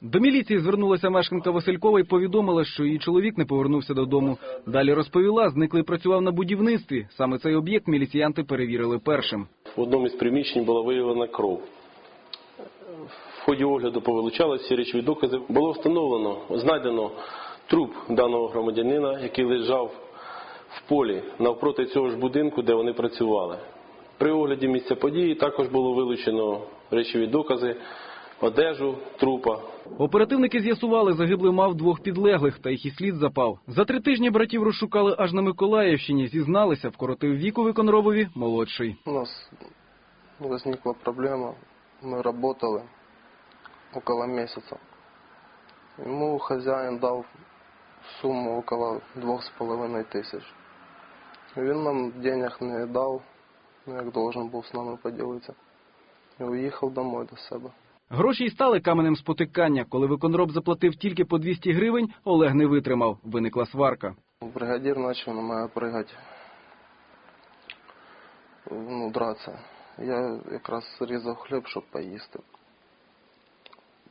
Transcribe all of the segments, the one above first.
До міліції звернулася мешканка Василькова і повідомила, що її чоловік не повернувся додому. Далі розповіла, зниклий працював на будівництві. Саме цей об'єкт міліціянти перевірили першим. В одному із приміщень була виявлена кров. В ході огляду повилучалися всі речові докази. Було встановлено, знайдено труп даного громадянина, який лежав в полі навпроти цього ж будинку, де вони працювали. При огляді місця події також було вилучено речові докази, одежу трупа, Оперативники з'ясували, загиблий мав двох підлеглих, та їх і слід запав. За три тижні братів розшукали аж на Миколаївщині. Зізналися, вкоротив віку виконробові молодший. У нас возникла проблема. Мы работали около месяца. Ему хозяин дал сумму около двух с половиной тысяч. Він нам денег не дав, ну, як должен був з нами поділитися. І уїхав домой до себе. Гроші й стали каменем спотикання. Коли виконроб заплатив тільки по 200 гривень, Олег не витримав. Виникла сварка. Бригадір почав на мене пригати, ну, дратися. Я якраз різав хліб, щоб поїсти.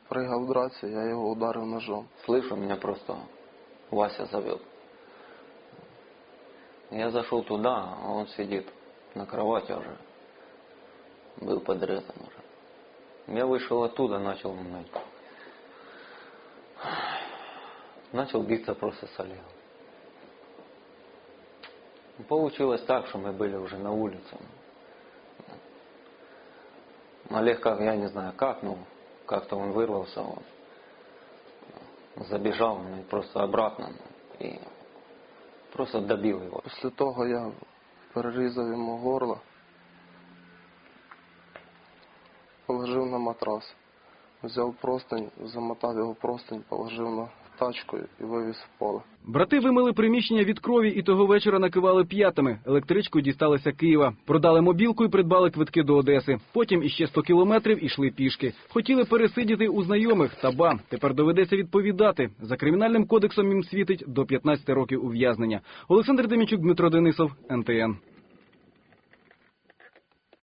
Пригав дратися, я його ударив ножом. Слышу, меня просто Вася зовет. Я зашел туда, а он сидит на кровати уже. Был подрезан уже. Я вышел оттуда, начал мной. Начал биться просто с Олегом. Получилось так, что мы были уже на улице. Олег, как, я не знаю как, но как-то он вырвался, он забежал ну, просто обратно ну, и просто добил его. Після того я перерізав йому горло, матрас, взяв простень, замотав його простень, положив на тачку і вивіз в поле. Брати вимили приміщення від крові і того вечора накивали п'ятами. Електричкою дісталися Києва. Продали мобілку і придбали квитки до Одеси. Потім іще 100 кілометрів ішли пішки. Хотіли пересидіти у знайомих, та ба, тепер доведеться відповідати. За кримінальним кодексом їм світить до 15 років ув'язнення. Олександр Демічук, Дмитро Денисов, НТН.